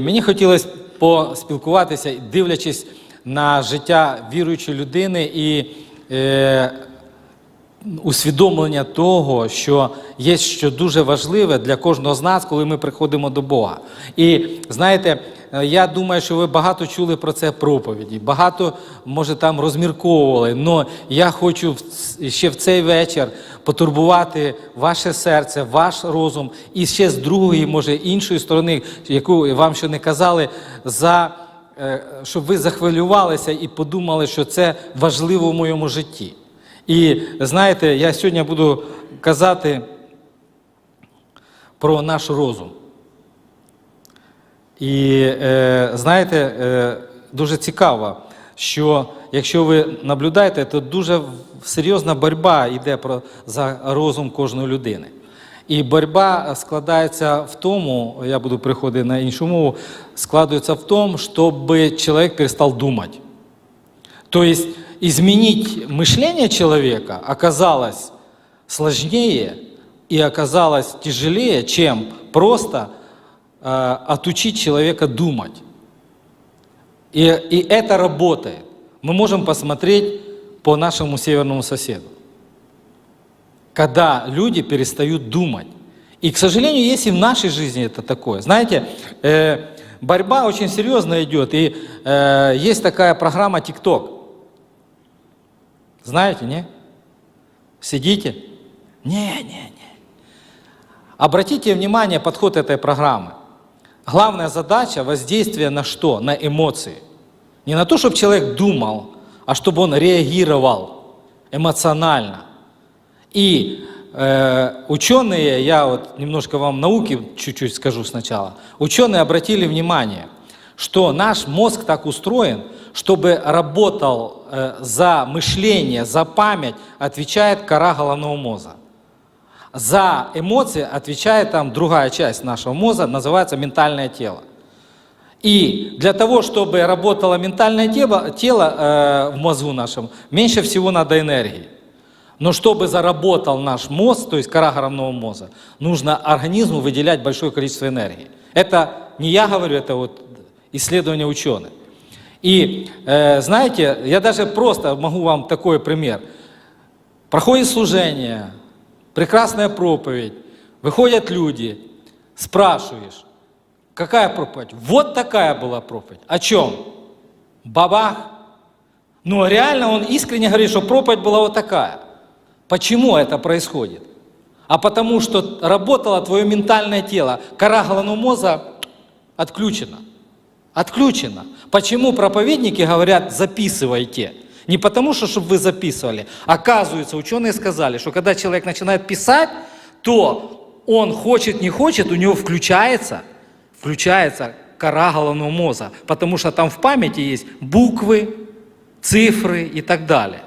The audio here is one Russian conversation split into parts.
Мені хотілося поспілкуватися, дивлячись на життя віруючої людини і е, усвідомлення того, що є що дуже важливе для кожного з нас, коли ми приходимо до Бога. І знаєте, я думаю, що ви багато чули про це проповіді, багато, може, там розмірковували. але я хочу ще в цей вечір потурбувати ваше серце, ваш розум, і ще з другої, може, іншої сторони, яку вам ще не казали, за е, щоб ви захвилювалися і подумали, що це важливо в моєму житті. І знаєте, я сьогодні буду казати про наш розум. І е, знаєте, е, дуже цікаво, що якщо ви наблюдаєте, то дуже серйозна боротьба йде про, за розум кожної людини. І боротьба складається в тому, я буду приходити на іншу мову, складається в тому, щоб чоловік перестав думати. То есть изменить мышление человека оказалось сложнее и оказалось тяжелее, чем просто э, отучить человека думать. И, и это работает. Мы можем посмотреть по нашему северному соседу. Когда люди перестают думать. И, к сожалению, есть и в нашей жизни это такое. Знаете, э, борьба очень серьезно идет. И э, есть такая программа TikTok. Знаете, не? Сидите? Не, не, не. Обратите внимание подход этой программы. Главная задача воздействия на что? На эмоции. Не на то, чтобы человек думал, а чтобы он реагировал эмоционально. И э, ученые, я вот немножко вам науки чуть-чуть скажу сначала, ученые обратили внимание, что наш мозг так устроен, чтобы работал э, за мышление, за память, отвечает кора головного мозга. За эмоции отвечает там другая часть нашего мозга, называется ментальное тело. И для того, чтобы работало ментальное тело, тело э, в мозгу нашем, меньше всего надо энергии. Но чтобы заработал наш мозг, то есть кора головного мозга, нужно организму выделять большое количество энергии. Это не я говорю, это вот исследования ученых. И э, знаете, я даже просто могу вам такой пример. Проходит служение, прекрасная проповедь, выходят люди, спрашиваешь, какая проповедь? Вот такая была проповедь. О чем? Бабах. Ну, реально он искренне говорит, что проповедь была вот такая. Почему это происходит? А потому что работало твое ментальное тело, кора головного мозга отключена. Отключена. Почему проповедники говорят записывайте? Не потому, что чтобы вы записывали. Оказывается, ученые сказали, что когда человек начинает писать, то он хочет, не хочет, у него включается, включается кора головного мозга, потому что там в памяти есть буквы, цифры и так далее.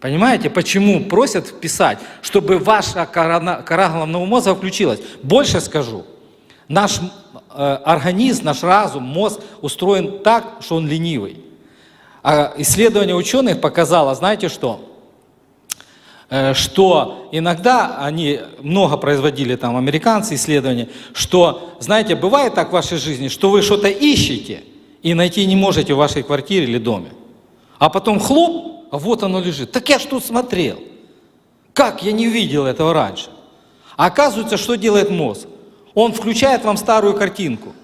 Понимаете, почему просят вписать, чтобы ваша кора, кора головного мозга включилась? Больше скажу. Наш э, организм, наш разум, мозг устроен так, что он ленивый. А исследование ученых показало, знаете что? Э, Что иногда они много производили там американцы исследования, что, знаете, бывает так в вашей жизни, что вы что-то ищете и найти не можете в вашей квартире или доме. А потом хлоп, а вот оно лежит. Так я тут смотрел. Как я не видел этого раньше? А оказывается, что делает мозг? Он включает вам старую картинку.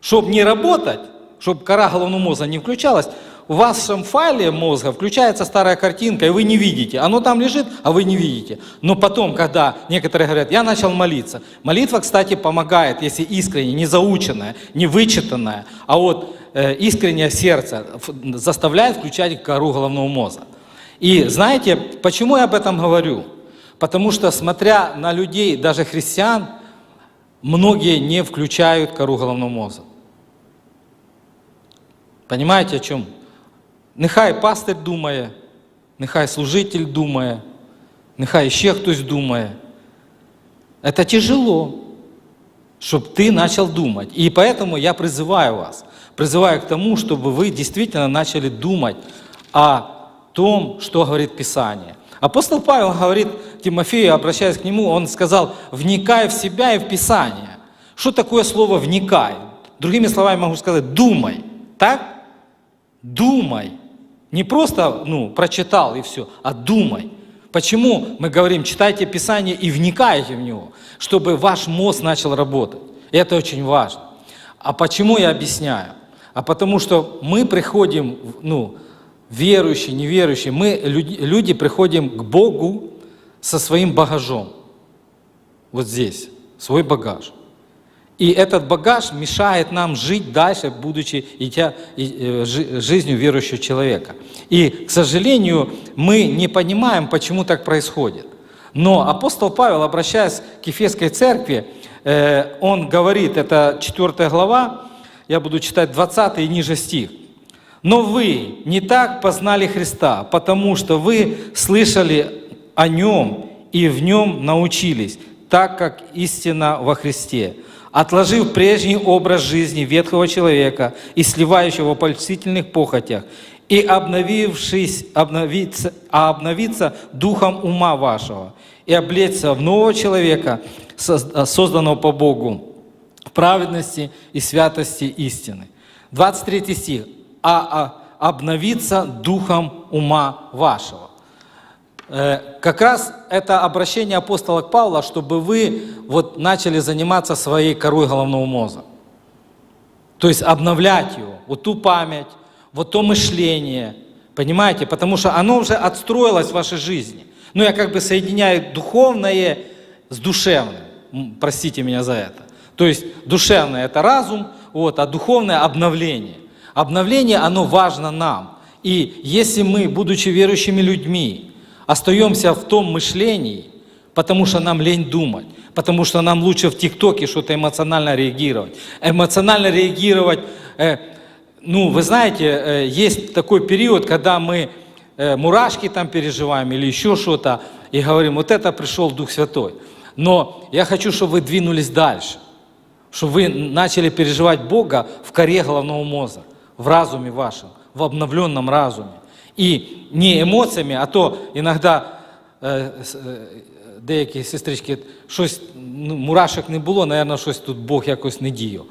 Чтобы не работать, чтобы кора головного мозга не включалась, в вашем файле мозга включается старая картинка, и вы не видите. Оно там лежит, а вы не видите. Но потом, когда некоторые говорят, я начал молиться. Молитва, кстати, помогает, если искренне, не заученная, не вычитанная, а вот э, искреннее сердце заставляет включать кору головного мозга. И знаете, почему я об этом говорю? Потому что, смотря на людей, даже христиан, многие не включают кору головного мозга. Понимаете, о чому? Нехай пастир думає, нехай служитель думає, нехай ще хтось думає. Это тяжело, чтобы ты начал думать. И поэтому я призываю вас, призываю к тому, чтобы вы действительно начали думать о том, что говорит Писание. Апостол Павел говорит Тимофею, обращаясь к нему, он сказал, вникай в себя и в Писание. Что такое слово «вникай»? Другими словами могу сказать, думай. Так? Думай. Не просто ну, прочитал и все, а думай. Почему мы говорим, читайте Писание и вникайте в него, чтобы ваш мозг начал работать. Это очень важно. А почему я объясняю? А потому что мы приходим, ну, верующие, неверующие, мы, люди приходим к Богу со своим багажом. Вот здесь, свой багаж. И этот багаж мешает нам жить дальше, будучи идя э, жизнью верующего человека. И, к сожалению, мы не понимаем, почему так происходит. Но апостол Павел, обращаясь к Ефесской церкви, э, он говорит, это 4 глава, я буду читать 20 и ниже стих. «Но вы не так познали Христа, потому что вы слышали о Нем и в Нем научились, так как истина во Христе» отложив прежний образ жизни ветхого человека и сливающего в польстительных похотях, и обновившись, обновиться, а обновиться духом ума вашего, и облечься в нового человека, созданного по Богу, в праведности и святости истины. 23 стих. А, а обновиться духом ума вашего. Э, как раз это обращение апостола к Павлу, чтобы вы вот начали заниматься своей корой головного мозга. То есть обновлять его, вот ту память, вот то мышление, понимаете? Потому что оно уже отстроилось в вашей жизни. Ну, я как бы соединяю духовное с душевным. Простите меня за это. То есть душевное – это разум, вот, а духовное – обновление. Обновление, оно важно нам. И если мы, будучи верующими людьми, остаемся в том мышлении, потому что нам лень думать, потому что нам лучше в ТикТоке что-то эмоционально реагировать. Эмоционально реагировать, э, ну, вы знаете, э, есть такой период, когда мы э, мурашки там переживаем или еще что-то, и говорим, вот это пришел Дух Святой. Но я хочу, чтобы вы двинулись дальше, чтобы вы начали переживать Бога в коре головного мозга, в разуме вашем, в обновленном разуме. І не емоціями, а то іноді е, деякі сестрички щось ну, мурашок не було, мабуть, щось тут Бог якось не діяв.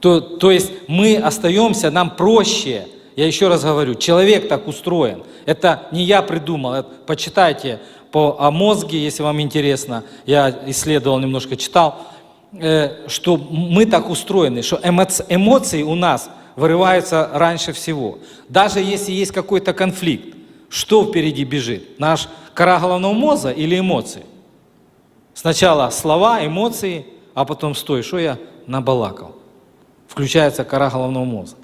То, то есть мы остаемся, нам проще, я еще раз говорю, человек так устроен. Это не я придумал, почитайте по, о мозге, если вам интересно, я исследовал немножко, читал, э, что мы так устроены, что эмоции у нас – вырываются раньше всего. Даже если есть какой-то конфликт, что впереди бежит? Наш кора головного мозга или эмоции? Сначала слова, эмоции, а потом стой, что я набалакал. Включается кора головного мозга.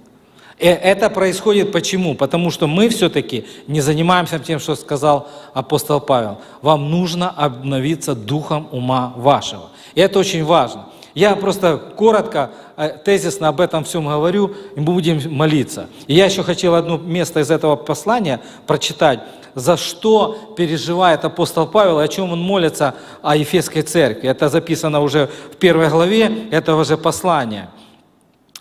И это происходит почему? Потому что мы все-таки не занимаемся тем, что сказал апостол Павел. Вам нужно обновиться духом ума вашего. И это очень важно. Я просто коротко, э, тезисно об этом всем говорю, и мы будем молиться. И я еще хотел одно место из этого послания прочитать, за что переживает апостол Павел, о чем он молится о Ефесской церкви. Это записано уже в первой главе этого же послания.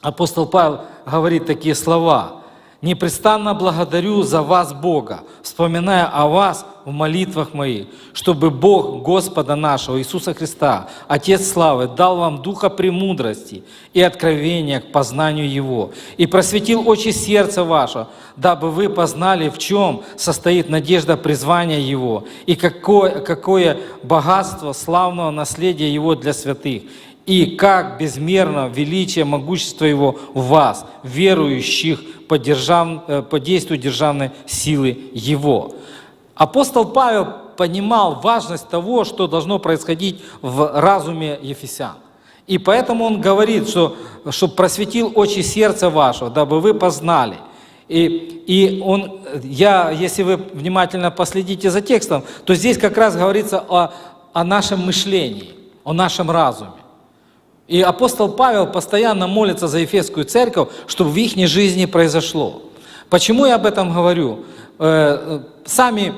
Апостол Павел говорит такие слова – Непрестанно благодарю за вас, Бога, вспоминая о вас в молитвах моих, чтобы Бог Господа нашего Иисуса Христа, Отец Славы, дал вам духа премудрости и откровения к познанию Его, и просветил очи сердца ваше, дабы вы познали, в чем состоит надежда призвания Его, и какое, какое богатство славного наследия Его для святых, и как безмерно величие, могущество Его в вас, верующих по, держав, э, по действию державной силы Его. Апостол Павел понимал важность того, что должно происходить в разуме Ефесян. И поэтому он говорит, что, что просветил очи сердца вашего, дабы вы познали. И, и он, я, если вы внимательно последите за текстом, то здесь как раз говорится о, о нашем мышлении, о нашем разуме. И апостол Павел постоянно молится за Ефесскую церковь, чтобы в их жизни произошло. Почему я об этом говорю? Э, сами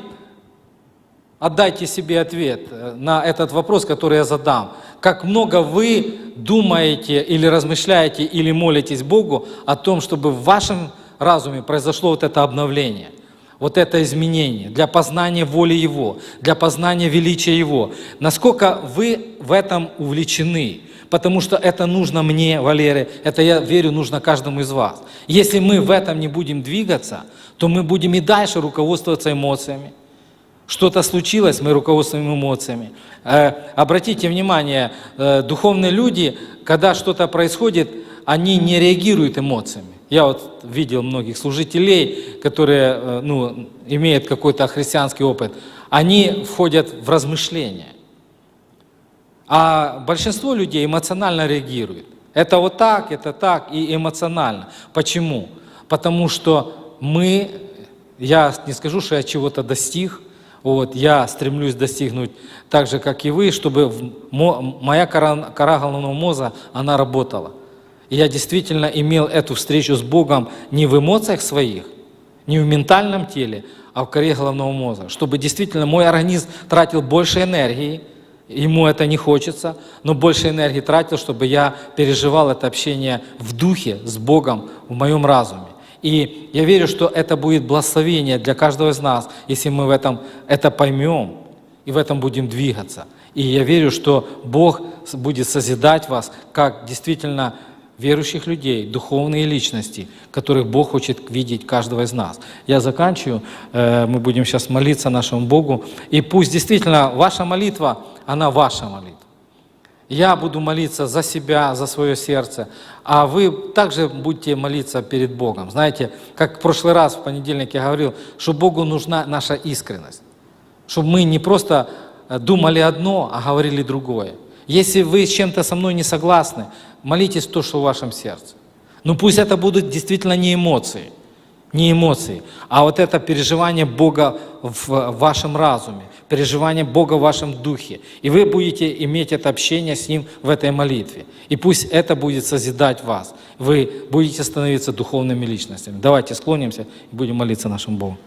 отдайте себе ответ э, на этот вопрос, который я задам. Как много вы думаете или размышляете или молитесь Богу о том, чтобы в вашем разуме произошло вот это обновление, вот это изменение для познания воли Его, для познания величия Его. Насколько вы в этом увлечены? Потому что это нужно мне, Валере, это, я верю, нужно каждому из вас. Если мы в этом не будем двигаться, то мы будем и дальше руководствоваться эмоциями. Что-то случилось, мы руководствуем эмоциями. Э, обратите внимание, э, духовные люди, когда что-то происходит, они не реагируют эмоциями. Я вот видел многих служителей, которые э, ну, имеют какой-то христианский опыт, они входят в размышления. А большинство людей эмоционально реагирует. Это вот так, это так и эмоционально. Почему? Потому что мы, я не скажу, что я чего-то достиг, вот, я стремлюсь достигнуть так же, как и вы, чтобы моя кора, кора головного мозга, она работала. И я действительно имел эту встречу с Богом не в эмоциях своих, не в ментальном теле, а в коре головного мозга, чтобы действительно мой организм тратил больше энергии, ему это не хочется, но больше энергии тратил, чтобы я переживал это общение в духе с Богом в моем разуме. И я верю, что это будет благословение для каждого из нас, если мы в этом это поймем и в этом будем двигаться. И я верю, что Бог будет созидать вас как действительно верующих людей, духовные личности, которых Бог хочет видеть каждого из нас. Я заканчиваю, э, мы будем сейчас молиться нашему Богу, и пусть действительно ваша молитва, она ваша молитва. Я буду молиться за себя, за свое сердце, а вы также будете молиться перед Богом. Знаете, как в прошлый раз, в понедельник я говорил, что Богу нужна наша искренность чтобы мы не просто э, думали одно, а говорили другое. Если вы с чем-то со мной не согласны, молитесь то, что в вашем сердце. Но пусть это будут действительно не эмоции, не эмоции, а вот это переживание Бога в вашем разуме, переживание Бога в вашем духе. И вы будете иметь это общение с Ним в этой молитве. И пусть это будет созидать вас. Вы будете становиться духовными личностями. Давайте склонимся и будем молиться нашему Богу.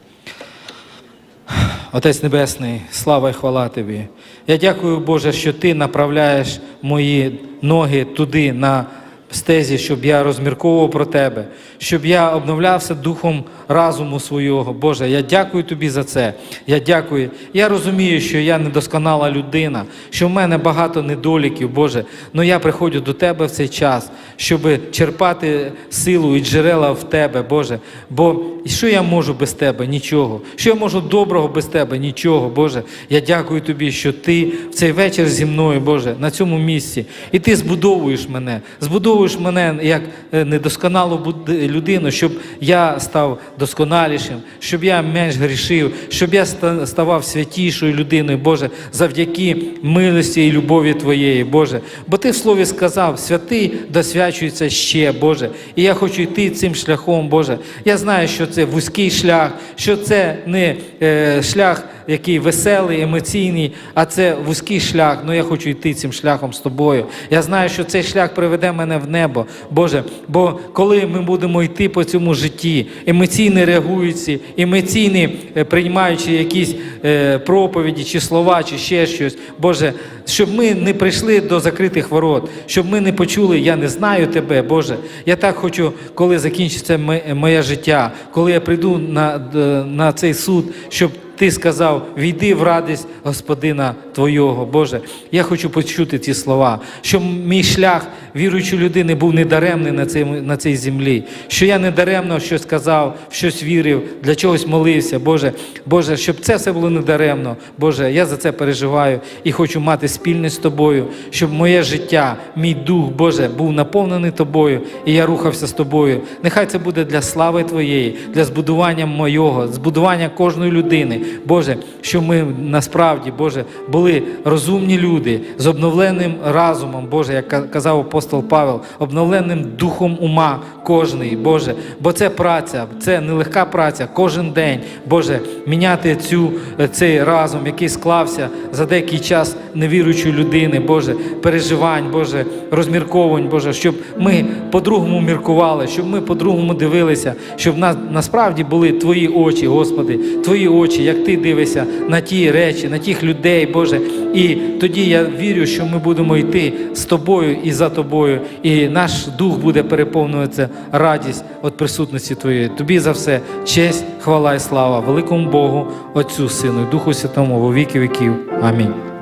Отець Небесний, слава і хвала Тобі. Я дякую, Боже, що Ти направляєш мої ноги туди, на стезі, щоб я розмірковував про Тебе, щоб я обновлявся духом разуму свого. Боже, я дякую Тобі за це. Я дякую. Я розумію, що я недосконала людина, що в мене багато недоліків, Боже. але я приходжу до Тебе в цей час, щоб черпати силу і джерела в Тебе, Боже. Бо що я можу без Тебе? Нічого. Що я можу доброго без Тебе? Нічого, Боже. Я дякую Тобі, що Ти в цей вечір зі мною, Боже, на цьому місці. І Ти збудовуєш мене, збудовуєш мене як е, недосконалу людину, щоб я став досконалішим, щоб я менш грішив, щоб я ставав святішою людиною, Боже, завдяки милості і любові Твоєї, Боже. Бо Ти в слові сказав, святий досвячується ще, Боже. І я хочу йти цим шляхом, Боже. Я знаю, що це вузький шлях, що це не е, шлях, який веселий, емоційний, а це вузький шлях. Ну я хочу йти цим шляхом з тобою. Я знаю, що цей шлях приведе мене в небо, Боже. Бо коли ми будемо йти по цьому житті, емоційно реагуючи, емоційно е, приймаючи якісь е, проповіді чи слова, чи ще щось, Боже, щоб ми не прийшли до закритих ворот, щоб ми не почули, я не знаю тебе, Боже. Я так хочу, коли закінчиться моє життя, коли я прийду на, на цей суд, щоб ти сказав, війди в радість Господина Твого, Боже. Я хочу почути ці слова, щоб мій шлях віруючої людини був недаремний на цій, на цій землі, що я недаремно щось сказав, в щось вірив, для чогось молився, Боже. Боже, щоб це все було недаремно. Боже, я за це переживаю і хочу мати спільність з Тобою, щоб моє життя, мій дух, Боже, був наповнений Тобою, і я рухався з Тобою. Нехай це буде для слави Твоєї, для збудування моєго, збудування кожної людини. Боже, щоб ми насправді, Боже, були розумні люди з обновленим разумом, Боже, як казав апостол Павел, обновленим духом ума кожний, Боже. Бо це праця, це нелегка праця кожен день, Боже, міняти цю, цей разум, який склався за деякий час невіруючої людини, Боже, переживань, Боже, розмірковань, Боже, щоб ми по-другому міркували, щоб ми по-другому дивилися, щоб нас насправді були Твої очі, Господи, Твої очі, як Ти дивишся на ті речі, на тих людей, Боже. І тоді я вірю, що ми будемо йти з Тобою і за Тобою, і наш дух буде переповнюватися радість від присутності Твоєї. Тобі за все честь, хвала і слава великому Богу, Отцю, Сину і Духу Святому во віки віків. Амінь.